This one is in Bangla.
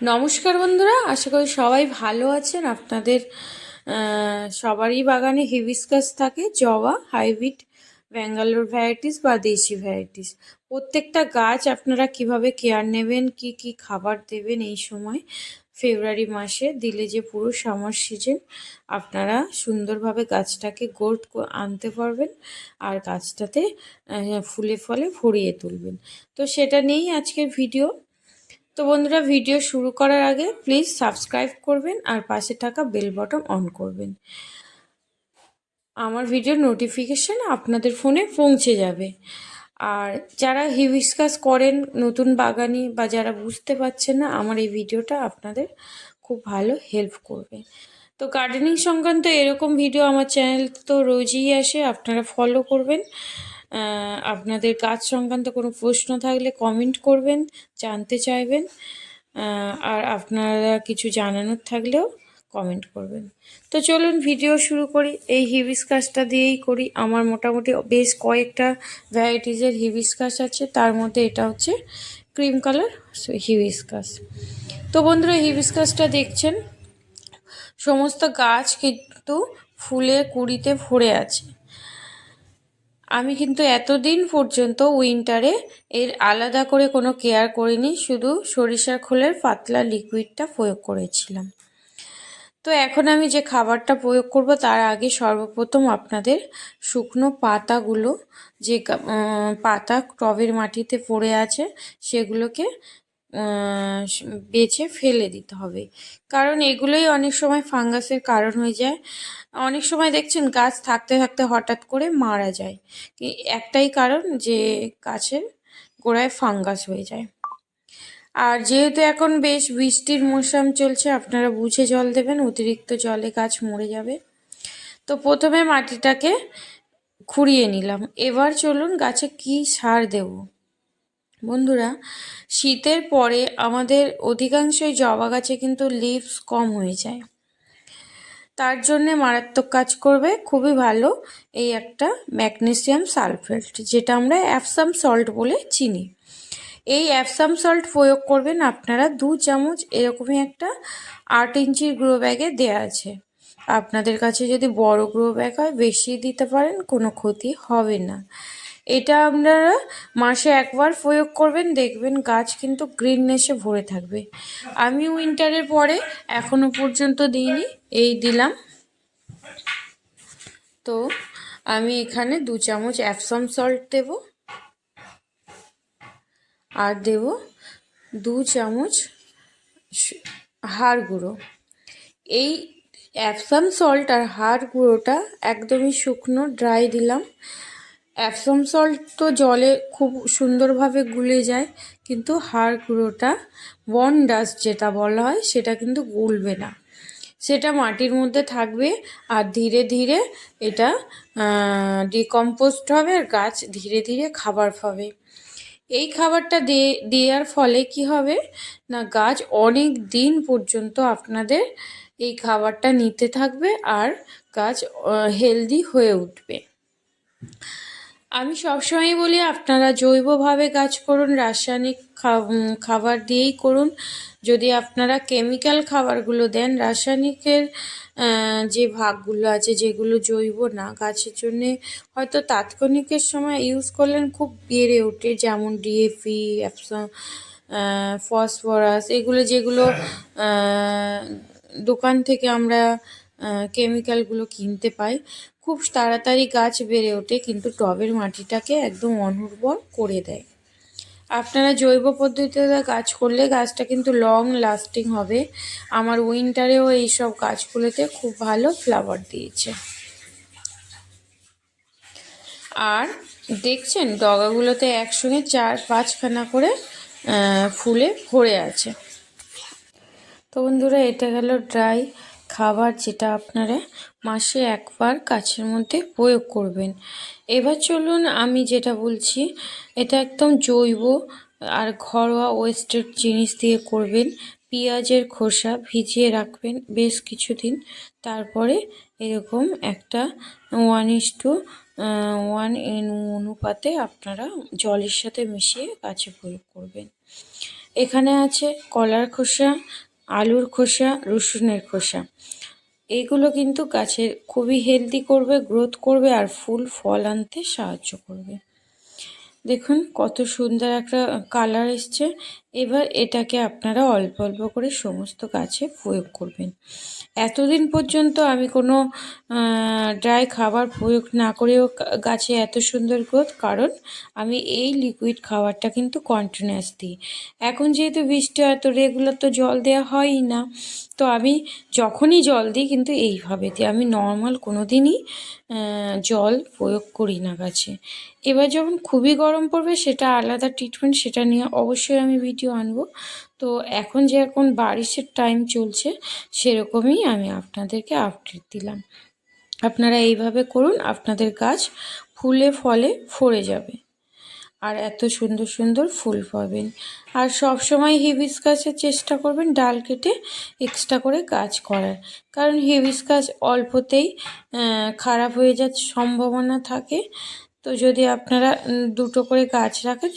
নমস্কার বন্ধুরা, আশা করি সবাই ভালো আছেন। আপনাদের সবারই বাগানে হিবিস্কাস থাকে, জবা হাইব্রিড ব্যাঙ্গালোর ভ্যারাইটিস বা দেশি ভ্যারাইটিস প্রত্যেকটা গাছ আপনারা কীভাবে কেয়ার নেবেন, কি কি খাবার দেবেন এই সময়? ফেব্রুয়ারি মাসে দিলে যে পুরো সামার সিজন আপনারা সুন্দরভাবে গাছটাকে গোর্ড আনতে পারবেন আর গাছটাতে ফুলে ফলে ভরিয়ে তুলবেন। তো সেটা নিয়েই আজকের ভিডিও তো বন্ধুরা, ভিডিও শুরু করার আগে প্লিজ সাবস্ক্রাইব করবেন আর পাশে থাকা বেল বটন অন করবেন। আমার ভিডিওর নোটিফিকেশান আপনাদের ফোনে পৌঁছে যাবে। আর যারা হিবিস্কাস করেন, নতুন বাগানি বা যারা বুঝতে পারছেন না, আমার এই ভিডিওটা আপনাদের খুব ভালো হেল্প করবে। তো গার্ডেনিং সংক্রান্ত এরকম ভিডিও আমার চ্যানেল তো রোজই আসে, আপনারা ফলো করবেন। আপনাদের গাছ সংক্রান্ত কোনো প্রশ্ন থাকলে কমেন্ট করবেন, জানতে চাইবেন আর আপনারা কিছু জানানোর থাকলেও কমেন্ট করবেন। তো চলুন ভিডিও শুরু করি। এই হিবিস্কাসটা দিয়েই করি। আমার মোটামুটি বেশ কয়েকটা ভ্যারাইটিসের হিবিস্কাস আছে। তার মধ্যে এটা হচ্ছে ক্রিম কালার হিবিস্কাস তো বন্ধুরা হিবিস্কাসটা দেখছেন? সমস্ত গাছ কিন্তু ফুলে, কুড়িতে ভরে আছে। আমি কিন্তু এতদিন পর্যন্ত উইন্টারে এর আলাদা করে কোনো কেয়ার করিনি, শুধু সরিষার খোলের পাতলা লিকুইডটা প্রয়োগ করেছিলাম। তো এখন আমি যে খাবারটা প্রয়োগ করব, তার আগে সর্বপ্রথম আপনাদের শুকনো পাতাগুলো যে পাতা টবের মাটিতে পড়ে আছে, সেগুলোকে বেছে ফেলে দিতে হবে। কারণ এগুলোই অনেক সময় ফাঙ্গাসের কারণ হয়ে যায়। অনেক সময় দেখছেন গাছ থাকতে থাকতে হঠাৎ করে মারা যায়। একটাই কারণ যে গাছের গোড়ায় ফাঙ্গাস হয়ে যায়। আর যেহেতু এখন বেশ বৃষ্টির মৌসুম চলছে, আপনারা বুঝে জল দেবেন, অতিরিক্ত জলে গাছ মরে যাবে। তো প্রথমে মাটিটাকে খুঁড়িয়ে নিলাম। এবার চলুন গাছে কি সার দেব। বন্ধুরা, শীতের পরে আমাদের অধিকাংশই জবা গাছে কিন্তু লিভস কম হয়ে যায়। তার জন্যে মারাত্মক কাজ করবে, খুবই ভালো এই একটা ম্যাগনেসিয়াম সালফেট, যেটা আমরা অ্যাপসাম সল্ট বলে চিনি। এই অ্যাপসাম সল্ট প্রয়োগ করবেন আপনারা দু চামচ এরকমই একটা আট ইঞ্চির গ্রো ব্যাগে দেওয়া আছে। আপনাদের কাছে যদি বড় গ্রো ব্যাগ হয় বেশি দিতে পারেন, কোনো ক্ষতি হবে না। এটা আপনারা মাসে একবার প্রয়োগ করবেন, দেখবেন গাছ কিন্তু গ্রিননেসে ভরে থাকবে। আমি উইন্টারের পরে এখনও পর্যন্ত দিইনি, এই দিলাম। তো আমি এখানে দু চামচ অ্যাপসাম সল্ট দেবো। আর দেব দু চামচ হাড় গুঁড়ো। এই অ্যাপসাম সল্ট আর হাড় গুঁড়োটা একদমই শুকনো ড্রাই দিলাম। অ্যাপসাম সল্ট তো জলে খুব সুন্দরভাবে গুলে যায়, কিন্তু হাড় গুঁড়োটা বন ডাস্ট যেটা বলা হয়, সেটা কিন্তু গুলবে না। সেটা মাটির মধ্যে থাকবে আর ধীরে ধীরে এটা ডিকম্পোস্ট হবে আর গাছ ধীরে ধীরে খাবার পাবে। এই খাবারটা দেওয়ার ফলে কি হবে না, গাছ অনেক দিন পর্যন্ত আপনাদের এই খাবারটা নিতে থাকবে আর গাছ হেলদি হয়ে উঠবে। আমি সবসময় বলি আপনারা জৈবভাবে গাছ করুন, রাসায়নিক খাবার দিয়েই করুন। যদি আপনারা কেমিক্যাল খাবারগুলো দেন, রাসায়নিকের যে ভাগগুলো আছে যেগুলো জৈব না, গাছের জন্যে হয়তো তাৎক্ষণিকের সময় ইউজ করলেন, খুব বেড়ে ওঠে। যেমন ডিএপি ফসফরাস এগুলো যেগুলো দোকান থেকে আমরা কেমিক্যালগুলো কিনতে পাই। খুব তাড়াতাড়ি গাছ বেড়ে ওঠে, কিন্তু টবের মাটিটাকে একদম অনুর্বর করে দেয়। আপনারা জৈব পদ্ধতিতে গাছ করলে গাছটা কিন্তু লং লাস্টিং হবে। আমার উইন্টারেও এইসব গাছগুলোতে খুব ভালো ফ্লাওয়ার দিয়েছে। আর দেখছেন ডগাগুলোতে একসঙ্গে চার পাঁচখানা করে ফুলে ভরে আছে। তো বন্ধুরা, এটা গেল ড্রাই খাবার যেটা আপনারা মাসে একবার কাছের মধ্যে প্রয়োগ করবেন। এবার চলুন আমি যেটা বলছি, এটা একদম জৈব আর ঘরোয়া ওয়েস্টেড জিনিস দিয়ে করবেন। পেঁয়াজের খোসা ভিজিয়ে রাখবেন বেশ কিছুদিন। তারপরে এরকম একটা ওয়ান ইস টু ওয়ান অনুপাতে আপনারা জলের সাথে মিশিয়ে গাছে প্রয়োগ করবেন। এখানে আছে কলার খোসা আলুর খোসা, রসুনের খোসা। এইগুলো কিন্তু গাছের খুবই হেলদি করবে গ্রোথ করবে আর ফুল, ফল আনতে সাহায্য করবে। দেখুন কত সুন্দর একটা কালার এসছে। এবার এটাকে আপনারা অল্প অল্প করে সমস্ত গাছে প্রয়োগ করবেন। এতদিন পর্যন্ত আমি কোনো ড্রাই খাবার প্রয়োগ না করেও গাছে এত সুন্দর গ্রোথ কারণ আমি এই লিকুইড খাবারটা কিন্তু কন্টিনিউয়াস দিই। এখন যেহেতু বৃষ্টি হয়, তো রেগুলার তো জল দেওয়া হয়ই না। তো আমি যখনই জল দিই কিন্তু এইভাবে দিই। আমি নর্মাল কোনো দিনই জল প্রয়োগ করি না গাছে। এবার যখন খুবই গরম পড়বে, সেটা আলাদা ট্রিটমেন্ট সেটা নিয়ে অবশ্যই আমি ভিডিও আনব। তো এখন যে এখন বারিশের টাইম চলছে, সেরকমই আমি আপনাদেরকে আপডেট দিলাম। আপনারা এইভাবে করুন, আপনাদের গাছ ফুলে ফলে ফরে যাবে। আর এত সুন্দর সুন্দর ফুল পাবেন। আর সব সময় হিবিস গাছের চেষ্টা করবেন ডাল কেটে এক্সট্রা করে গাছ করার। কারণ হিবিস গাছ অল্পতেই খারাপ হয়ে যাওয়ার সম্ভাবনা থাকে। তো যদি আপনারা দুটো করে গাছ রাখেন